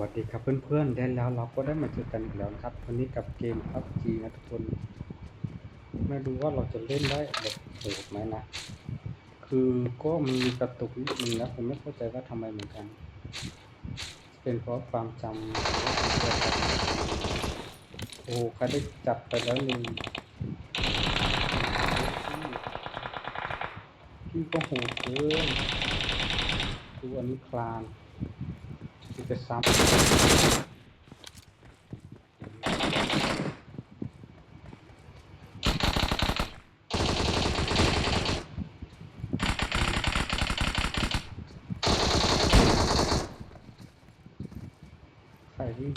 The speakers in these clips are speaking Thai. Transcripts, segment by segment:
วัสดีครับเพื่อนๆได้แล้วเราก็ได้มาเจอกันอีกแล้วนะครับวันนี้กับเกม PUBG นะทุกคนไม่รู้ว่าเราจะเล่นได้แบบโหดไหมนะ คือก็มีกระตุกนิดนึงนะผมไม่เข้าใจว่าทำไมเหมือนกัน เป็นเพราะความจำโอ้ใครได้จับไปแล้วหนึ่งพี่ก็โหดเกินดูอันนี้คลาน จะซ้ำใครวิ่ง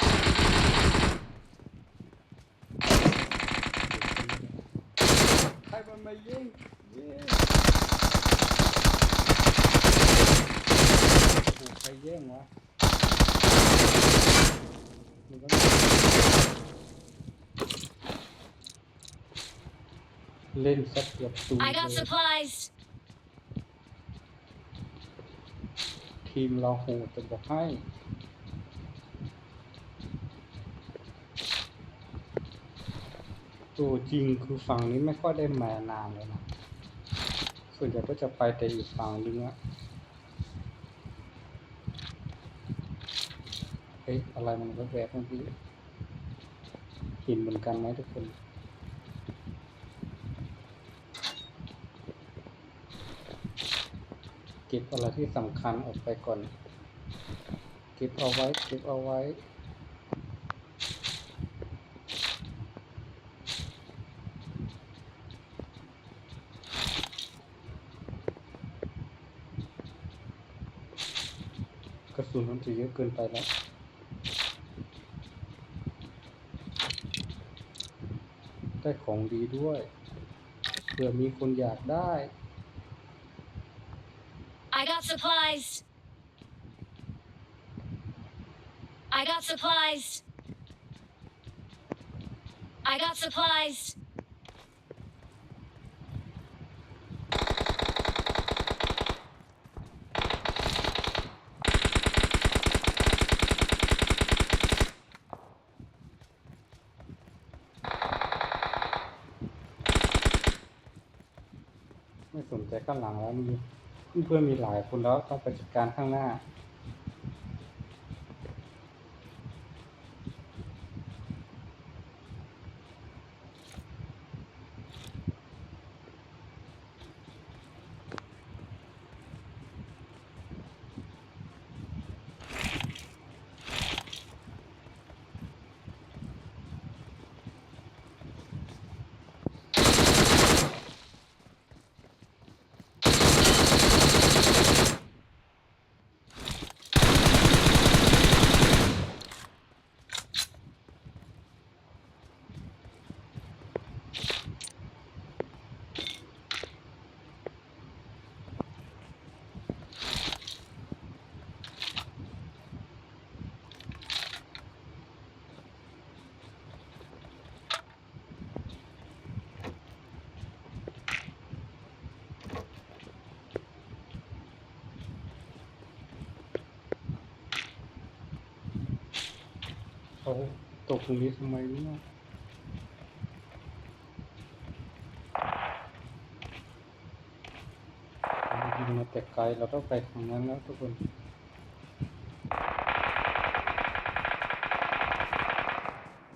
ใครมันมายิงยิงโอ้ใครแย่งวะมันก็ เล่นสักเกือบตู I got เลย supplies. ทีมเราโหดจะบอกให้ ตัวจริงคือฝั่งนี้ไม่ค่อยได้มานานเลยนะ ส่วนใหญ่ก็จะไปแต่อีกฝั่งนึงอะ เฮ้ยอะไรมันแวบๆเมื่อกี้เห็นเหมือนกันไหมทุกคนเก็บอะไรที่สำคัญออกไปก่อน เก็บเอาไว้ เก็บเอาไว้ กระสุนมันจะเยอะเกินไปแล้ว ได้ของดีด้วยเผื่อมีคนอยากได้ I got supplies. I got supplies. I got supplies. แต่ข้างหลังแล้วมีเพื่อนมีหลายคนแล้วต้องไปจัดการข้างหน้า เขาตกตรงนี้ทำไมเนี่ยยิงมาแต่ไกลเราต้องไปทางนั้นแล้วทุกคน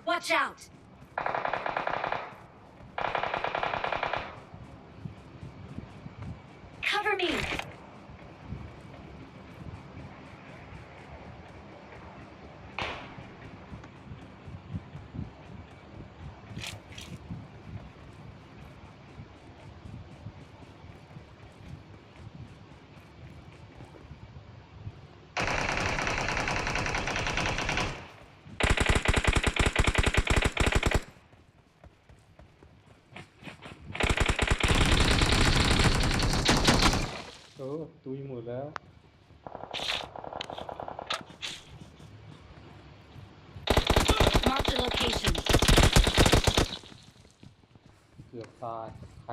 Watch out.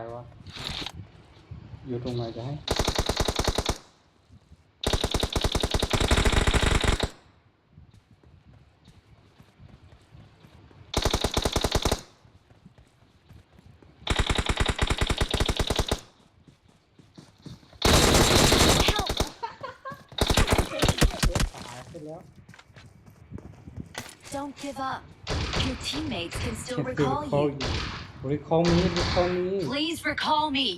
รวะ อยู่ตรงไหนจะให้ขึ้นแล้ว Don't give up. Your teammates can still recall you. อยู่รีคอลนี้รีคอลนี้ Please recall me.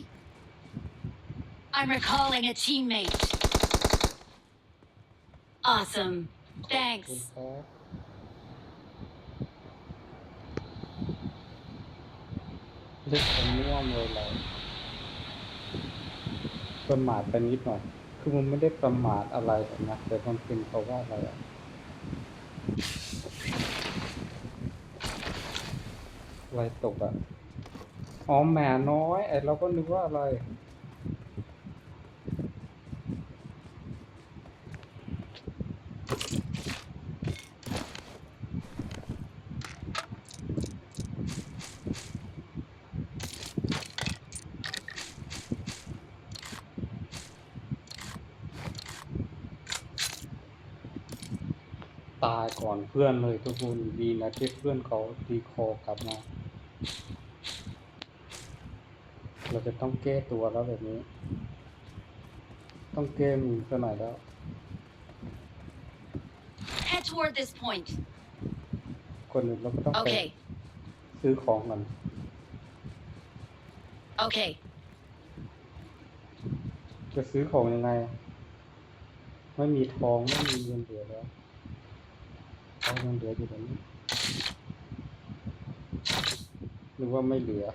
I'm recalling a teammate. Awesome. ขอบ Thanks. คุณครับเรียกผมม่วมเลยเราประมาทไปนิดหน่อย คือมันไม่ได้ประมาทอะไรหรอกนะแต่มันเป็นเพราะว่าอะไรอะ อะไรตกอะอ๋อแหม่น้อยไอเราก็นึกว่าอะไร ตายก่อนเพื่อนเลยทุกคนดีนะที่เพื่อนเขาตีคอกลับมา เราจะต้องแก้ตัวแล้วแบบนี้ ต้องแก้มือซะหน่อยแล้ว Head toward this point. คนอื่นเราก็ต้องไป Okay. ซื้อของกัน Okay. จะซื้อของยังไง ไม่มีทองไม่มีเงินเหลือแล้วเอาเงินเหลืออยู่ตรงนี้หรือว่าไม่เหลือ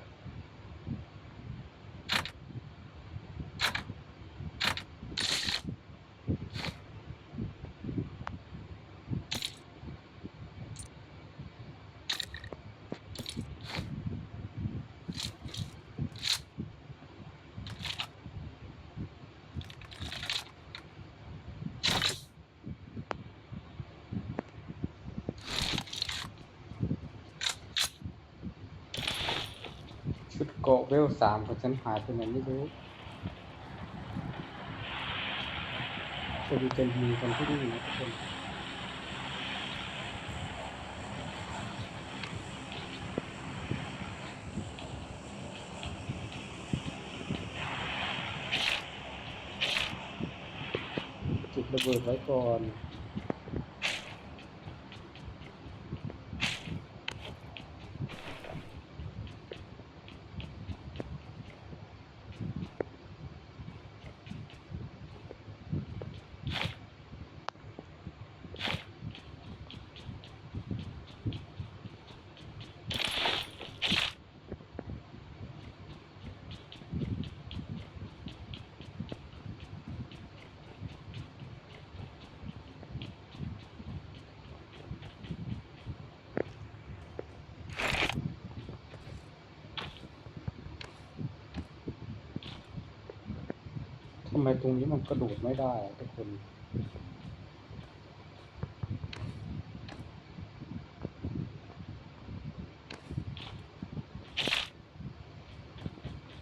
ชุด เกาะเวลสามของฉันหายไปไหนไม่รู้จะดูจะยิงกันที่นี่นะทุกคนจุดระเบิดไว้ก่อน ไมตรงนี้มันกระโดดไม่ได้ทุกคน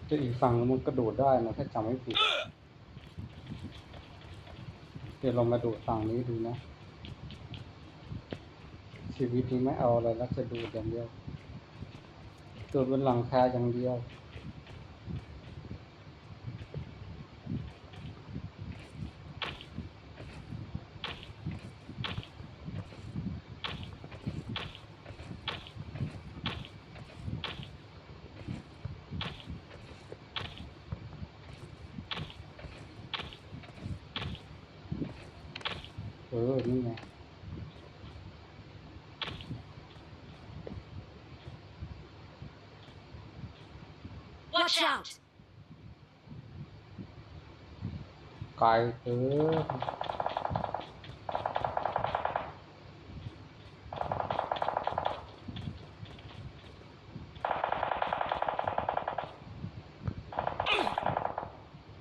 แต่อีกฝั่งมันกระโดดได้นะถ้าจำไม่ผิด เดี๋ยวเรามาโดดฝั่งนี้ดูนะ ชีวิตนี้ไม่เอาอะไรแล้วจะดูอย่างเดียวโดดบนหลังคาอย่างเดียว เออ นี่ไง Watch out. ไกลเออ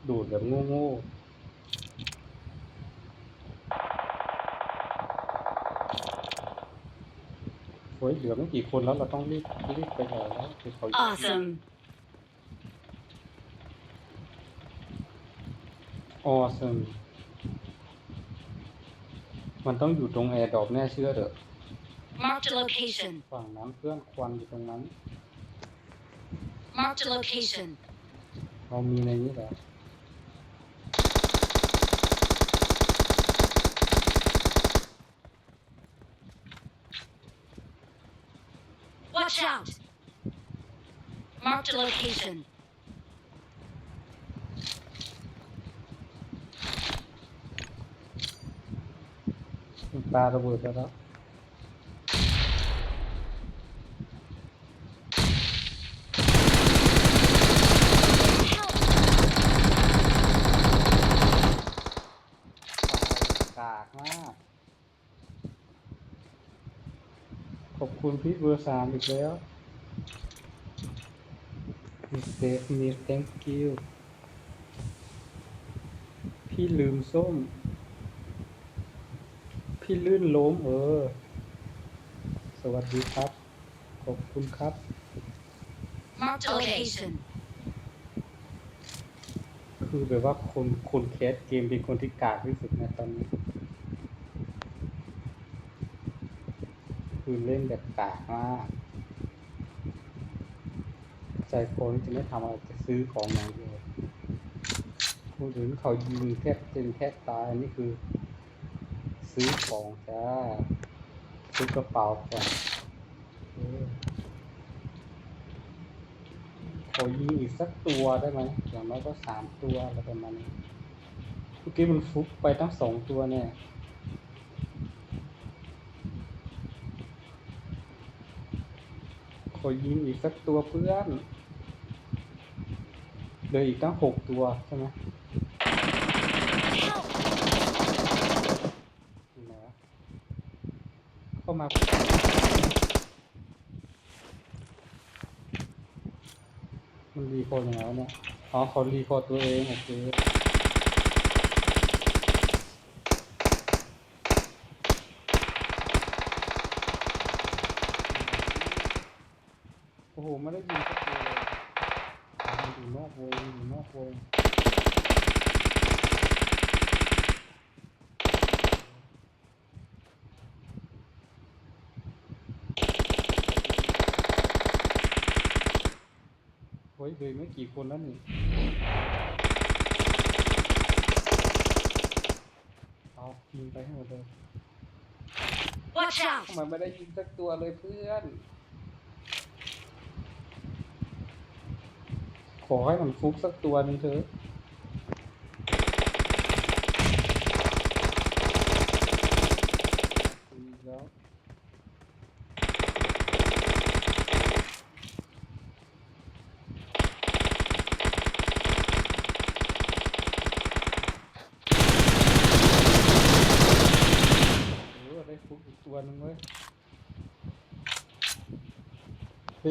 ดูดแบบโง่ๆโอ้ยเหลือไม่กี่คนแล้วเราต้องรีบรีบไปหนแล้วคือเขา Awesome. ออซึมมันต้องอยู่ตรงแอร์ดรอปแน่เชื่อเถอะ Marked a location. ฝั่งนั้นเพื่อนควันอยู่ตรงนั้น Marked a location. เรามีในนี้แหละ Watch out! Marked a location. ปลาระเบิดแล้ว กากมาก ขอบคุณพี่เบอร์สามอีกแล้ว มีเซฟมี thank you พี่ลืมส้ม พี่ลื่นล้มเออ สวัสดีครับ ขอบคุณครับ Marked a location. คือแบบว่าคนคนแคสเกมเป็นคนที่กากที่สุดในะตอนนี้ คือเล่นแบบกากมาก ใจคนจะไม่ทำอะไรจะซื้อของอย่างเดียวคนอื่นเขายิงแทบเป็นแทบตายอันนี้คือ ซื้อของจ้า ซื้อกระเป๋าก่อนขอยิงอีกสักตัวได้ไหมอย่างน้อยก็สามตัวอะไรประมาณนี้เมื่อกี้มันฟุกไปตั้งสองตัวเนี่ยขอยิงอีกสักตัวเพื่อนเหลืออีกตั้งหกตัวใช่ไหม Help! อยู่ไหนวะเข้ามา มันรีโคอร์ยังไงวะเนี่ย อ๋อเขารีโคอร์ตัวเองโอเคโอ้โหไม่ได้ยินสักทีเลยอยู่นอกวงอยู่นอกวง ยเลยไม่กี่คนแล้วนี่เอายิงไปให้หมดเลย Watch out! ทำไมไม่ได้ยิงสักตัวเลยเพื่อน ขอให้มันฟุกสักตัวหนึงเถอะดีแล้ว เออได้ฟุกอีกตัวหนึงเว้ย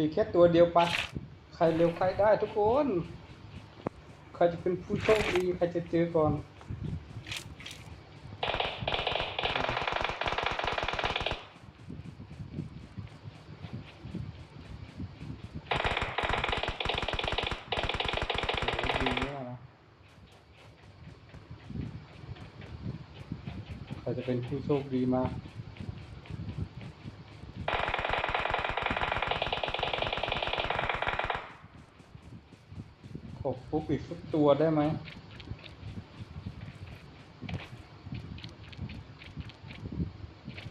เฮ้ยแค่ตัวเดียวปะใครเร็วใครได้ทุกคน ใครจะเป็นผู้โชคดี ใครจะเจอก่อนโอ้โหดีมากนะใครจะเป็นผู้โชคดีมา ขอฟุ กอีกสักตัวได้ไหม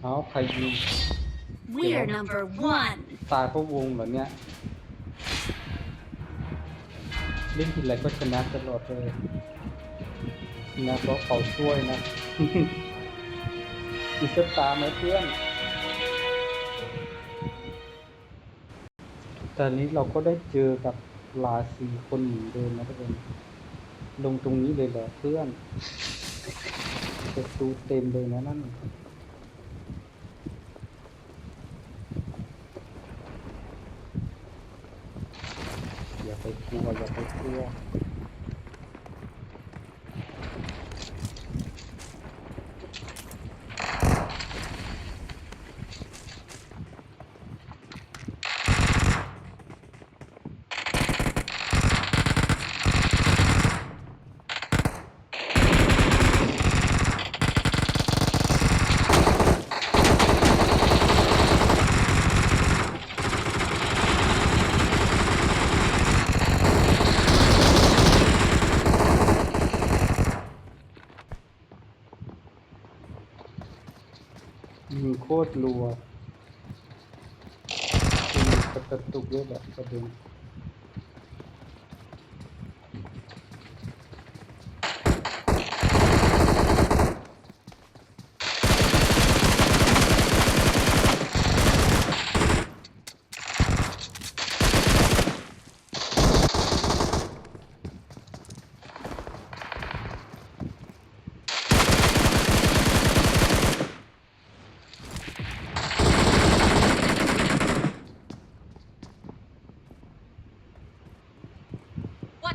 เอาใครยิง We're number one. ตายเพราะวงเหรอเนี่ยเล่นทีไรก็ชนะตลอดเลยชนะเพราะเขาช่วยนะอีกสักตาไหมเพื่อน ตอนนี้เราก็ได้เจอกับ ลาสีคนเหมือนเดิมนะทุกคนลงตรงนี้เลยเหรอเพื่อนประตูเต็มเลยนะนั่น อย่าไปกลัวอย่าไปกลัว ยิงโคตรรัว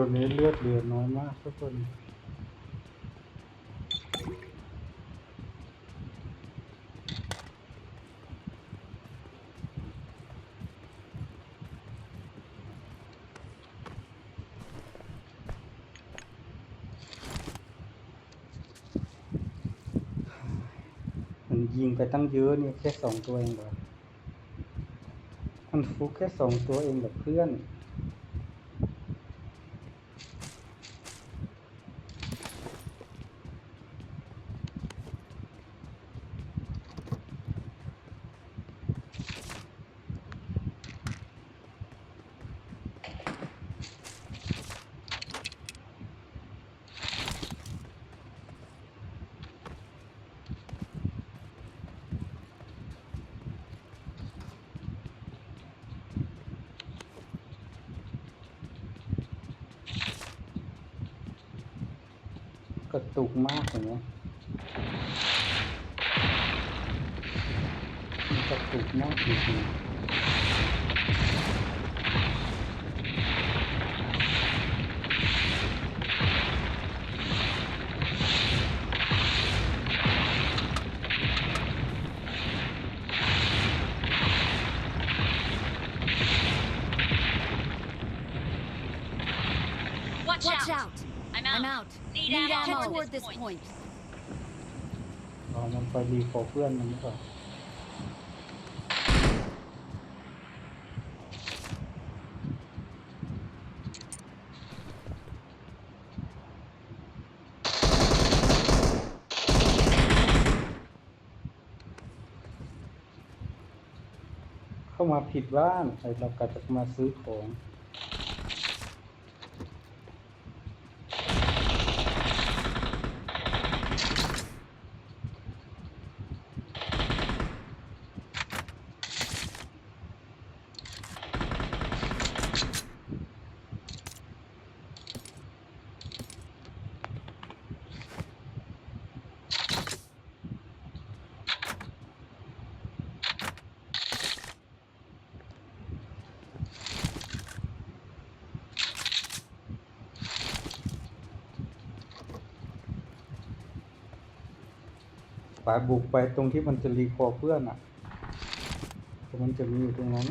ตัวนี้เลือดเหลือน้อยมากทุกคนมันยิงไปตั้งเยอะเนี่ยแค่สองตัวเองเหรอมันฟุกแค่สองตัวเองกับเพื่อน กระตุกมากอย่างเงี้ยมันกระตุกมากจริงๆ Watch, Watch out. out! I'm I'm out. Out. Need Need ammo ammo at toward this this point. point. อ๋อมันไปรีโฟเพื่อนมันหรือเปล่าเข้ามาผิดบ้านไอเรากะจะมาซื้อของ ป่าบุกไปตรงที่มันจะรีคอร์เพื่อนอะเพราะมันจะมีอยู่ตรงนั้น ม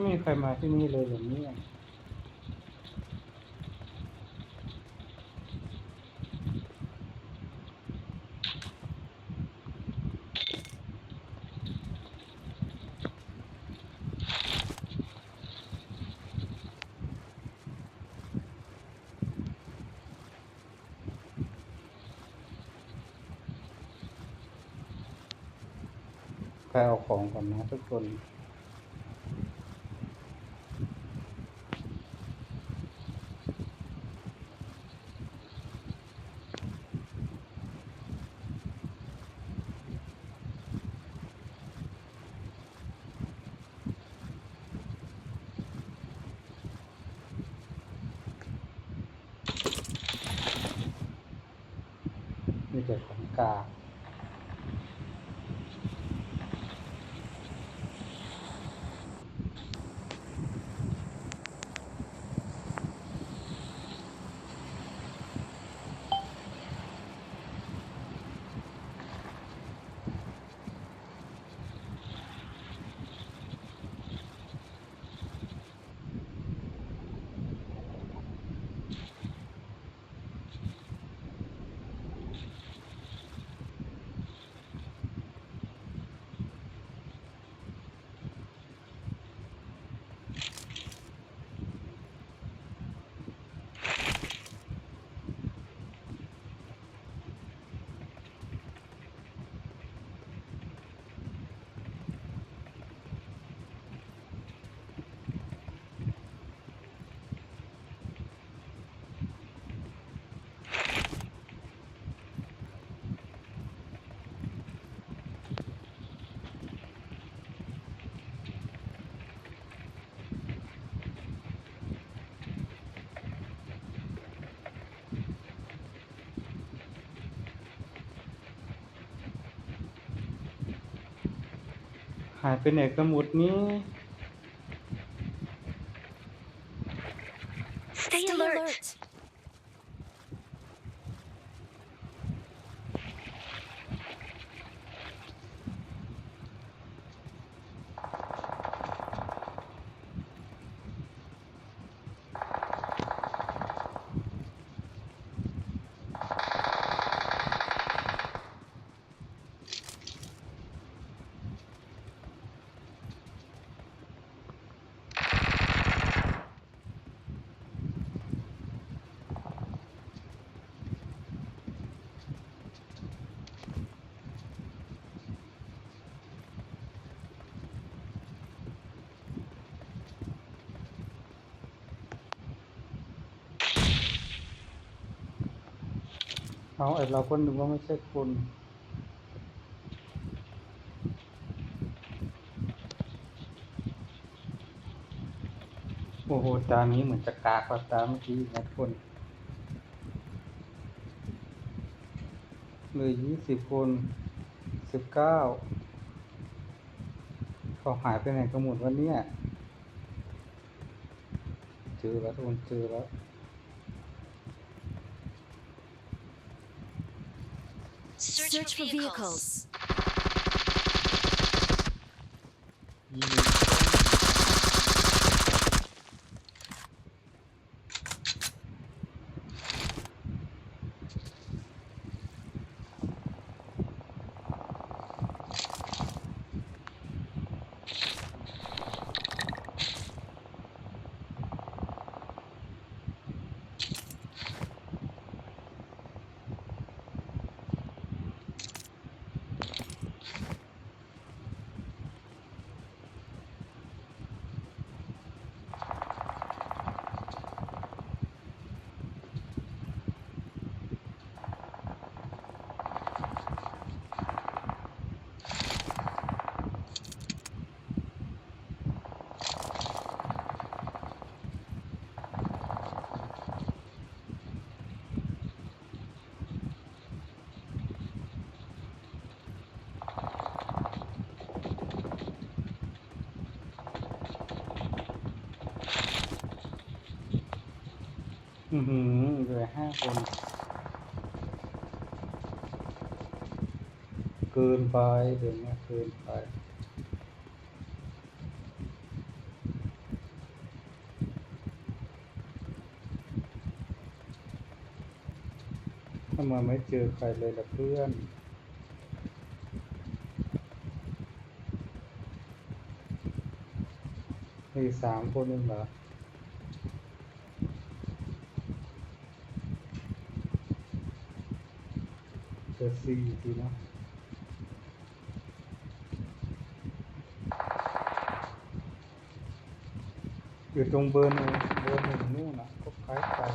ไม่มีใครมาที่นี่เลยเหรอเนี่ไปเอาของก่อนนะทุกคน หายไปไหนกันหมดนี้ เอาไอเราก็นึกว่าไม่ใช่คนโอ้โห ตานี้เหมือนจะกากกว่าตาเมื่อกี้นะทุกคนเลยยี่สิบคนสิบเก้าเขาหายไปไหนกันหมดวันนี้เจอแล้วทุกคนเจอแล้ว Search, Search for, vehicles. for vehicles. อือหืเหลือห้าคนเกินไปเดี๋ยวนี้เกินไปทำไมไม่เจอใครเลยล่ะเพื่อนมีสามคนนึงเหรอ จอสี่ทีนะอยู่ตรงเบอร์หนึ่งเบอร์หนึ่งนู่นนะก็คล้ายกัน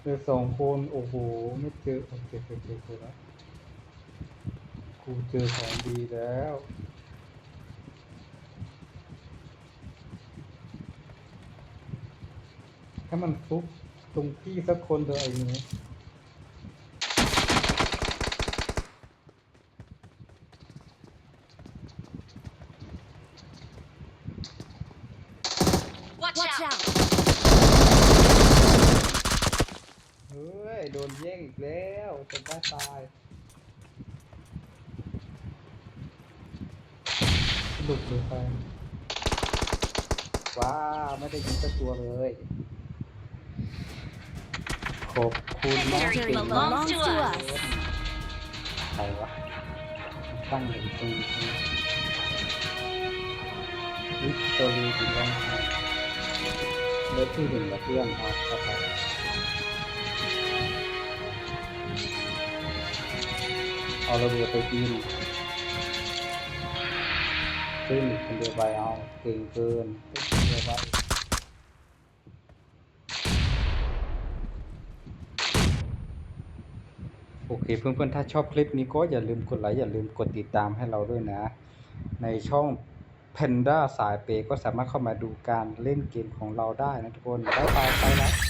เจอสองคน โอ้โห ไม่เจอโอเคเจอเจอเจอแล้วกูเจอของดีแล้วถ้ามันฟุก ตรงที่สักคนเดียวไอ้หนู Watch, Watch out. out! เฮ้ย โดนแย่งอีกแล้วจะได้ตายหลุดเลยไปว้าไม่ได้ยิงสักตัวเลย ขอบคุณมาก Victory เก่งมาก belongs to us. ใครวะตั้งอยู่ตรงนี้วิกตอรีดีบ้างเลือที่หนึ่งกับเพื่อนเอาเข้าไปเอาระเบิดไปกินขึ้นคนเดียวไปเอาเก่งเกินคนเดียวไปโอ เคเพื่อนๆถ้าชอบคลิปนี้ก็อย่าลืมกดไลค์อย่าลืมกดติดตามให้เราด้วยนะ ในช่องเพนด้าสายเปก็สามารถเข้ามาดูการเล่นเกมของเราได้นะทุกคนบ๊ายบายไปแล้ว